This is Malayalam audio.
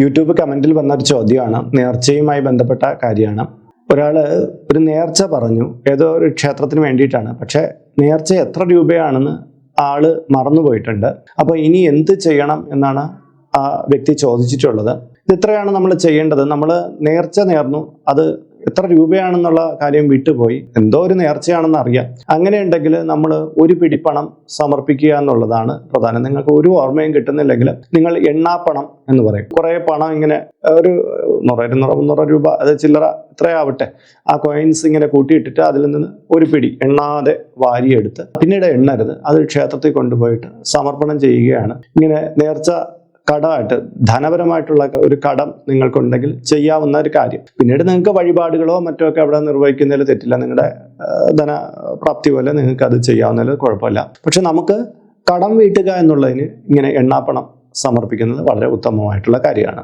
യൂട്യൂബ് കമന്റിൽ വന്ന ഒരു ചോദ്യമാണ്. നേർച്ചയുമായി ബന്ധപ്പെട്ട കാര്യമാണ്. ഒരാൾ ഒരു നേർച്ച പറഞ്ഞു. ഏതോ ഒരു ക്ഷേത്രത്തിന് വേണ്ടിയിട്ടാണ്. പക്ഷേ നേർച്ച എത്ര രൂപയാണെന്ന് ആൾ മറന്നുപോയിട്ടുണ്ട് അപ്പോൾ ഇനി എന്ത് ചെയ്യണം എന്നാണ് ആ വ്യക്തി ചോദിച്ചിട്ടുള്ളത്. ഇത് ഇത്രയാണ് നമ്മൾ ചെയ്യേണ്ടത്? നമ്മൾ നേർച്ച നേർന്നു. അത് എത്ര രൂപയാണെന്നുള്ള കാര്യം വിട്ടുപോയി. എന്തോ ഒരു നേർച്ചയാണെന്ന് അറിയാം. അങ്ങനെയുണ്ടെങ്കിൽ നമ്മൾ ഒരു പിടിപ്പണം സമർപ്പിക്കുക എന്നുള്ളതാണ് പ്രധാനം. നിങ്ങൾക്ക് ഒരു ഓർമ്മയും കിട്ടുന്നില്ലെങ്കിൽ നിങ്ങൾ എണ്ണാപ്പണം എന്ന് പറയും. കുറേ പണം ഇങ്ങനെ ഒരു നൂറ് ഇരുന്നൂറ് മുന്നൂറ് രൂപ അത് ചില്ലറ ഇത്രയാവട്ടെ. ആ കോയിൻസ് ഇങ്ങനെ കൂട്ടിയിട്ടിട്ട് അതിൽ നിന്ന് ഒരു പിടി എണ്ണാതെ വാരിയെടുത്ത് പിന്നീട് എണ്ണരുത്. അത് ക്ഷേത്രത്തിൽ കൊണ്ടുപോയിട്ട് സമർപ്പണം ചെയ്യുകയാണ്. ഇങ്ങനെ നേർച്ച കടമായിട്ട് ധനപരമായിട്ടുള്ള ഒരു കടം നിങ്ങൾക്കുണ്ടെങ്കിൽ ചെയ്യാവുന്ന ഒരു കാര്യം. പിന്നീട് നിങ്ങൾക്ക് വഴിപാടുകളോ മറ്റോ ഒക്കെ അവിടെ നിർവഹിക്കുന്നതിൽ തെറ്റില്ല. നിങ്ങളുടെ ധനപ്രാപ്തി പോലെ നിങ്ങൾക്ക് അത് ചെയ്യാവുന്നതിൽ കുഴപ്പമില്ല. പക്ഷെ നമുക്ക് കടം വീട്ടുക എന്നുള്ളതിന് ഇങ്ങനെ എണ്ണാപ്പണം സമർപ്പിക്കുന്നത് വളരെ ഉത്തമമായിട്ടുള്ള കാര്യമാണ്.